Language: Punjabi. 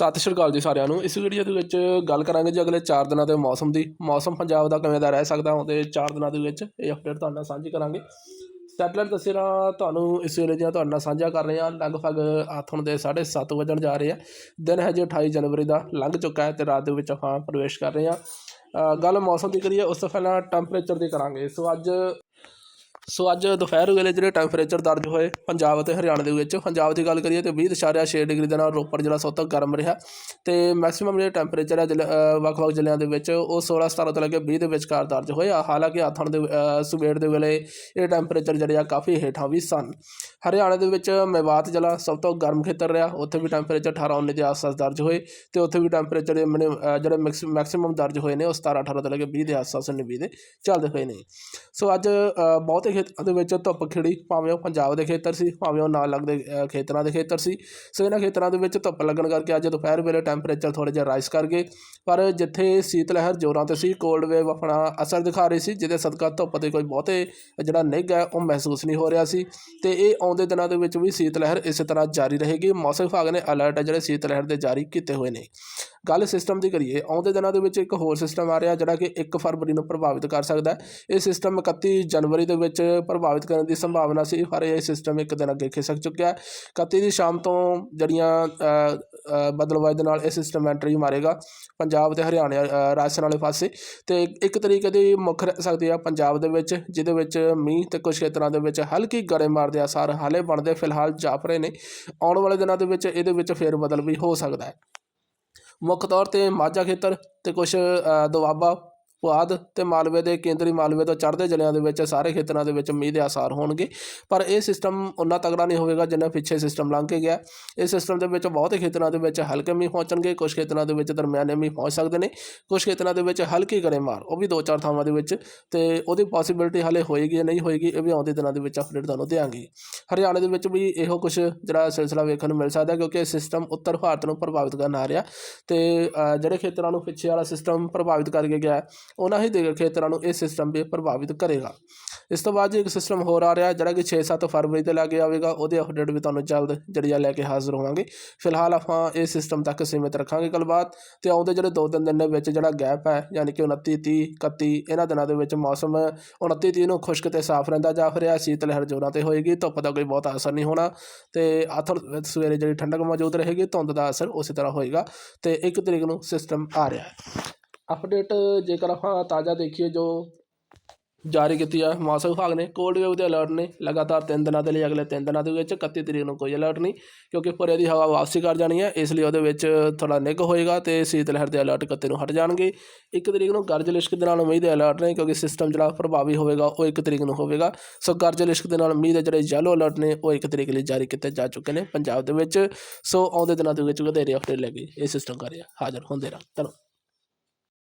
ਸਤਿ ਸ਼੍ਰੀ ਅਕਾਲ ਜੀ ਸਾਰਿਆਂ ਨੂੰ। ਇਸ ਵੀਡੀਓ ਦੇ ਵਿੱਚ ਗੱਲ ਕਰਾਂਗੇ ਜੀ ਅਗਲੇ 4 ਦਿਨਾਂ ਦੇ ਮੌਸਮ ਦੀ। ਮੌਸਮ ਪੰਜਾਬ ਦਾ ਕਿਵੇਂ ਦਾ ਰਹਿ ਸਕਦਾ ਉਹਦੇ 4 ਦਿਨਾਂ ਦੇ ਵਿੱਚ ਇਹ ਅਪਡੇਟ ਤੁਹਾਡੇ ਨਾਲ ਸਾਂਝੀ ਕਰਾਂਗੇ। ਸੈਟਲਾਈਟ ਤਸਵੀਰਾਂ ਤੁਹਾਨੂੰ ਇਸ ਵੇਲੇ ਦੀਆਂ ਤੁਹਾਡੇ ਨਾਲ ਸਾਂਝਾ ਕਰ ਰਹੇ ਹਾਂ। ਲਗਭਗ ਆਥਣ ਦੇ 7:30 ਵਜਣ ਜਾ ਰਹੇ ਆ। ਦਿਨ ਹੈ ਜੇ 28 ਜਨਵਰੀ ਦਾ, ਲੰਘ ਚੁੱਕਾ ਹੈ ਤੇ ਰਾਤ ਦੇ ਵਿੱਚ ਆਪਾਂ ਪ੍ਰਵੇਸ਼ ਕਰ ਰਹੇ ਹਾਂ। ਗੱਲ ਮੌਸਮ ਦੀ ਕਰੀਏ, ਉਸ ਤੋਂ ਪਹਿਲਾਂ ਟੈਂਪਰੇਚਰ ਦੀ ਕਰਾਂਗੇ। ਸੋ ਅੱਜ ਸੋ ਅੱਜ ਦੁਪਹਿਰ ਵੇਲੇ ਜਿਹੜੇ ਟੈਂਪਰੇਚਰ ਦਰਜ ਹੋਏ ਪੰਜਾਬ ਅਤੇ ਹਰਿਆਣਾ ਦੇ ਵਿੱਚ ਪੰਜਾਬ ਦੀ ਗੱਲ ਕਰੀਏ ਤੇ 20.6 ਡਿਗਰੀ ਦੇ ਨਾਲ ਰੋਪੜ ਜਿਹੜਾ ਸਭ ਤੋਂ ਗਰਮ ਰਿਹਾ ਤੇ ਮੈਕਸਿਮਮ ਜਿਹੜੇ ਟੈਂਪਰੇਚਰ ਹੈ ਜ਼ਿਲ੍ਹੇ- ਵੱਖ-ਵੱਖ ਜ਼ਿਲ੍ਹਿਆਂ ਦੇ ਵਿੱਚ ਉਹ 16 17 ਤੋਂ ਲੈ ਕੇ 20 ਦੇ ਵਿਚਕਾਰ ਦਰਜ ਹੋਏ ਆ। ਹਾਲਾਂਕਿ ਆਥਣ ਦੇ ਅ, ਸਵੇਰ ਦੇ ਵੇਲੇ ਇਹ ਟੈਂਪਰੇਚਰ ਜਿਹੜੇ ਆ ਕਾਫੀ ਹੇਠਾਂ ਵੀ ਸਨ। ਹਰਿਆਣਾ ਦੇ ਵਿੱਚ ਮੇਵਾਤ ਜ਼ਿਲ੍ਹਾ ਸਭ ਤੋਂ ਗਰਮ ਖੇਤਰ ਰਿਹਾ ਉੱਥੇ ਵੀ ਟੈਂਪਰੇਚਰ 18 19 ਦੇ ਆਸ-ਪਾਸ ਦਰਜ ਹੋਏ ਤੇ ਉੱਥੇ ਵੀ ਟੈਂਪਰੇਚਰ ਦੇ ਮਿਨੀ- ਅ, ਜਿਹੜੇ ਮੈਕਸਿਮਮ ਦਰਜ ਹੋਏ ਨੇ ਉਹ 17 18 ਤੋਂ ਲੈ ਕੇ 20 ਦੇ ਆਸ-ਪਾਸ 19 ਦੇ ਚੱਲਦੇ ਹੋਏ ਨੇ। ਸੋ ਅੱਜ ਬਹੁਤ ਹੀ ਖੇਤਰਾਂ ਦੇ ਵਿੱਚ ਧੁੱਪ ਖਿੜੀ ਭਾਵੇਂ ਉਹ ਪੰਜਾਬ ਦੇ ਖੇਤਰ ਸੀ ਭਾਵੇਂ ਉਹ ਨਾਲ ਲੱਗਦੇ ਅ, ਖੇਤਰਾਂ ਦੇ ਖੇਤਰ ਸੀ। ਸੋ ਇਹਨਾਂ ਖੇਤਰਾਂ ਦੇ ਵਿੱਚ ਧੁੱਪ ਲੱਗਣ ਕਰਕੇ ਅੱਜ ਦੁਪਹਿਰ ਵੇਲੇ ਟੈਂਪਰੇਚਰ ਥੋੜ੍ਹਾ ਜਿਹਾ ਰਾਈਜ਼ ਕਰ ਗਏ। ਪਰ ਜਿੱਥੇ ਸੀਤ ਲਹਿਰ ਜ਼ੋਰਾਂ ਤੇ ਸੀ ਕੋਲਡ ਵੇਵ ਆਪਣਾ ਅਸਰ ਦਿਖਾ ਰਹੀ ਸੀ ਜਿਹਦੇ ਸਦਕਾ ਧੁੱਪ 'ਤੇ ਕੋਈ ਬਹੁਤੇ ਜਿਹੜਾ ਨਿੱਘ ਹੈ ਉਹ ਮਹਿਸੂਸ ਨਹੀਂ ਹੋ ਰਿਹਾ ਸੀ। ਤੇ ਇਹ ਆਉਂਦੇ ਦਿਨਾਂ ਦੇ ਵਿੱਚ ਵੀ ਸੀਤ ਲਹਿਰ ਇਸੇ ਤਰ੍ਹਾਂ ਜਾਰੀ ਰਹੇਗੀ। ਮੌਸਮ ਵਿਭਾਗ ਨੇ ਅਲਰਟ ਹੈ ਜਿਹੜੇ ਸੀਤ ਲਹਿਰ ਦੇ ਜਾਰੀ ਕੀਤੇ ਹੋਏ ਨੇ। ਗੱਲ ਸਿਸਟਮ ਦੀ ਕਰੀਏ ਆਉਂਦੇ ਦਿਨਾਂ ਦੇ ਵਿੱਚ ਇੱਕ ਹੋਰ ਸਿਸਟਮ ਆ ਰਿਹਾ ਜਿਹੜਾ ਕਿ 1 ਫਰਵਰੀ ਨੂੰ ਪ੍ਰਭਾਵਿਤ ਕਰ ਸਕਦਾ ਹੈ। ਇਹ ਸਿਸਟਮ 31 ਜਨਵਰੀ ਦੇ ਵਿੱਚ ਪ੍ਰਭਾਵਿਤ ਕਰਨ ਦੀ ਸੰਭਾਵਨਾ ਸੀ ਪਰ ਇਹ ਸਿਸਟਮ ਇੱਕ ਦਿਨ ਅੱਗੇ ਖਿਸਕ ਚੁੱਕਿਆ ਹੈ। 31 ਦੀ ਸ਼ਾਮ ਤੋਂ ਜਿਹੜੀਆਂ ਬਦਲਵਾਏ ਦੇ ਨਾਲ ਇਹ ਸਿਸਟਮ ਐਂਟਰੀ ਮਾਰੇਗਾ ਪੰਜਾਬ ਤੇ ਹਰਿਆਣਾ ਅ, ਰਾਜਸਥਾਨ ਵਾਲੇ ਪਾਸੇ। ਤੇ ਇੱਕ ਤਰੀਕੇ ਦੀ ਮੁੱਖ ਰਹਿ ਸਕਦੀ ਆ ਪੰਜਾਬ ਦੇ ਵਿੱਚ ਜਿਹਦੇ ਵਿੱਚ ਮੀਂਹ ਤੇ ਕੁਝ ਖੇਤਰਾਂ ਦੇ ਵਿੱਚ ਹਲਕੀ ਗੜੇਮਾਰ ਦੇ ਆਸਾਰ ਹਾਲੇ ਬਣਦੇ ਫਿਲਹਾਲ ਜਾਪ ਰਹੇ ਨੇ। ਆਉਣ ਵਾਲੇ ਦਿਨਾਂ ਦੇ ਵਿੱਚ ਇਹਦੇ ਵਿੱਚ ਫੇਰ ਬਦਲ ਵੀ ਹੋ ਸਕਦਾ ਹੈ। ਮੁੱਖ ਤੌਰ ਤੇ ਮਾਝਾ ਖੇਤਰ ਅਤੇ ਕੁਛ ਦੁਆਬਾ ਪੁਆਧ ਤੇ ਮਾਲਵੇ ਦੇ ਕੇਂਦਰੀ ਮਾਲਵੇ ਤੋਂ ਚੜ੍ਹਦੇ ਜ਼ਿਲ੍ਹਿਆਂ ਦੇ ਵਿੱਚ ਸਾਰੇ ਖੇਤਰਾਂ ਦੇ ਵਿੱਚ ਮੀਂਹ ਦੇ ਆਸਾਰ ਹੋਣਗੇ। ਪਰ ਇਹ ਸਿਸਟਮ ਉਨਾ ਤਗੜਾ ਨਹੀਂ ਹੋਵੇਗਾ ਜਿੰਨਾ ਪਿੱਛੇ ਸਿਸਟਮ ਲੰਘ ਕੇ ਗਿਆ। ਇਸ ਸਿਸਟਮ ਦੇ ਵਿੱਚ ਬਹੁਤੇ ਖੇਤਰਾਂ ਦੇ ਵਿੱਚ ਹਲਕੇ ਮੀਂਹ ਪਹੁੰਚਣਗੇ ਕੁਝ ਖੇਤਰਾਂ ਦੇ ਵਿੱਚ ਦਰਮਿਆਨੇ ਮੀਂਹ ਪਹੁੰਚ ਸਕਦੇ ਨੇ ਕੁਝ ਖੇਤਰਾਂ ਦੇ ਵਿੱਚ ਹਲਕੀ ਗੜੇਮਾਰ ਉਹ ਵੀ ਦੋ ਚਾਰ ਥਾਵਾਂ ਦੇ ਵਿੱਚ ਤੇ ਉਹਦੀ ਪੋਸੀਬਿਲਿਟੀ ਹਾਲੇ ਹੋਏਗੀ ਜਾਂ ਨਹੀਂ ਹੋਏਗੀ, ਇਹ ਵੀ ਆਉਂਦੇ ਦਿਨਾਂ ਦੇ ਵਿੱਚ ਅਪਡੇਟ ਤੁਹਾਨੂੰ ਦੇਵਾਂਗੇ ਹਰਿਆਣੇ ਦੇ ਵਿੱਚ ਵੀ ਇਹੋ ਕੁਝ ਜਿਹੜਾ ਸਿਲਸਿਲਾ ਵੇਖਣ ਨੂੰ ਮਿਲ ਸਕਦਾ ਕਿਉਂਕਿ ਇਹ ਸਿਸਟਮ ਉੱਤਰ ਭਾਰਤ ਨੂੰ ਪ੍ਰਭਾਵਿਤ ਕਰਨ ਆ ਰਿਹਾ ਤੇ ਜਿਹੜੇ ਖੇਤਰਾਂ ਨੂੰ ਪਿੱਛੇ ਵਾਲਾ ਸਿਸਟਮ ਪ੍ਰਭਾਵਿਤ ਕਰਕੇ ਗਿਆ ਉਹਨਾਂ ਹੀ ਦੇ ਖੇਤਰਾਂ ਨੂੰ ਇਹ ਸਿਸਟਮ ਵੀ ਪ੍ਰਭਾਵਿਤ ਕਰੇਗਾ। ਇਸ ਤੋਂ ਬਾਅਦ ਜੀ ਇੱਕ ਸਿਸਟਮ ਹੋਰ ਆ ਰਿਹਾ ਜਿਹੜਾ ਕਿ 6-7 ਫਰਵਰੀ ਤੇ ਲੱਗੇ ਆਵੇਗਾ, ਉਹਦੇ ਅਪਡੇਟ ਵੀ ਤੁਹਾਨੂੰ ਜਲਦ ਜਿਹੜੀ ਆ ਲੈ ਕੇ ਹਾਜ਼ਰ ਹੋਵਾਂਗੇ। ਫਿਲਹਾਲ ਆਪਾਂ ਇਹ ਸਿਸਟਮ ਤੱਕ ਸੀਮਿਤ ਰੱਖਾਂਗੇ ਗੱਲਬਾਤ ਤੇ ਆਉਂਦੇ ਜਿਹੜੇ ਦੋ ਤਿੰਨ ਦਿਨ ਦੇ ਵਿੱਚ ਜਿਹੜਾ ਗੈਪ ਹੈ, ਯਾਨੀ ਕਿ 29 30 31 ਇਹਨਾਂ ਦਿਨਾਂ ਦੇ ਵਿੱਚ ਮੌਸਮ 29 30 ਨੂੰ ਖੁਸ਼ਕ ਤੇ ਸਾਫ਼ ਰਹਿੰਦਾ ਜਾ ਰਿਹਾ ਸੀਤ ਲਹਿਰ ਜ਼ੋਰਾਂ ਤੇ ਹੋਏਗੀ, ਧੁੱਪ ਦਾ ਕੋਈ ਬਹੁਤ ਅਸਰ ਨਹੀਂ ਹੋਣਾ ਤੇ ਆਥਰ ਸਵੇਰੇ ਜਿਹੜੀ ਠੰਡਕ ਮੌਜੂਦ ਰਹੇਗੀ, ਧੁੰਦ ਦਾ ਅਸਰ ਉਸੇ ਤਰ੍ਹਾਂ ਹੋਏਗਾ ਤੇ ਇੱਕ ਤਰੀਕ ਨੂੰ ਸਿਸਟਮ ਆ ਰਿਹਾ ਹੈ। ਅਪਡੇਟ ਜੇਕਰ ਆਪਾਂ ਤਾਜ਼ਾ ਦੇਖੀਏ ਜੋ ਜਾਰੀ ਕੀਤੀ ਹੈ ਮੌਸਮ ਵਿਭਾਗ ਨੇ ਕੋਲਡ ਵੇਵ ਦੇ ਅਲਰਟ ਨੇ, ਲਗਾਤਾਰ 3 ਦਿਨਾਂ ਦੇ ਲਈ ਅਗਲੇ 3 ਦਿਨਾਂ ਦੇ ਵਿੱਚ 31 ਤਰੀਕ ਨੂੰ ਕੋਈ ਅਲਰਟ ਨਹੀਂ, ਕਿਉਂਕਿ ਭੁਰੇ ਦੀ ਹਵਾ ਵਾਪਸੀ ਕਰ ਜਾਣੀ ਹੈ, ਇਸ ਲਈ ਉਹਦੇ ਵਿੱਚ ਥੋੜਾ ਨਿੱਘ ਹੋਏਗਾ ਤੇ ਸੀਤ ਲਹਿਰ ਦੇ ਅਲਰਟ 31 ਨੂੰ ਹਟ ਜਾਣਗੇ। 1 ਤਰੀਕ ਨੂੰ ਗਰਜ ਲਿਸ਼ਕ ਦੇ ਨਾਲ ਮੀਂਹ ਦੇ ਅਲਰਟ ਨੇ, ਕਿਉਂਕਿ ਸਿਸਟਮ ਜਿਹੜਾ ਪ੍ਰਭਾਵੀ ਹੋਵੇਗਾ, ਉਹ 1 ਤਰੀਕ ਨੂੰ ਹੋਵੇਗਾ। ਸੋ ਗਰਜ ਲਿਸ਼ਕ ਦੇ ਨਾਲ ਮੀਂਹ ਦੇ ਜਿਹੜੇ ਯੈਲੋ ਅਲਰਟ ਨੇ, ਉਹ 1 ਤਰੀਕ ਲਈ ਜਾਰੀ ਕੀਤੇ ਜਾ ਚੁੱਕੇ ਨੇ ਪੰਜਾਬ ਦੇ ਵਿੱਚ। ਸੋ ਆਉਂਦੇ ਦਿਨਾਂ ਦੇ ਵਿੱਚ ਵਧੇਰੇ ਅਪਡੇਟ ਲੈ ਕੇ ਇਹ ਸਿਸਟਮ ਕਰ ਰਿਹਾ ਹਾਜ਼ਰ ਹੁੰਦੇ ਰਹਾਂ ਧੰਨਵਾਦ।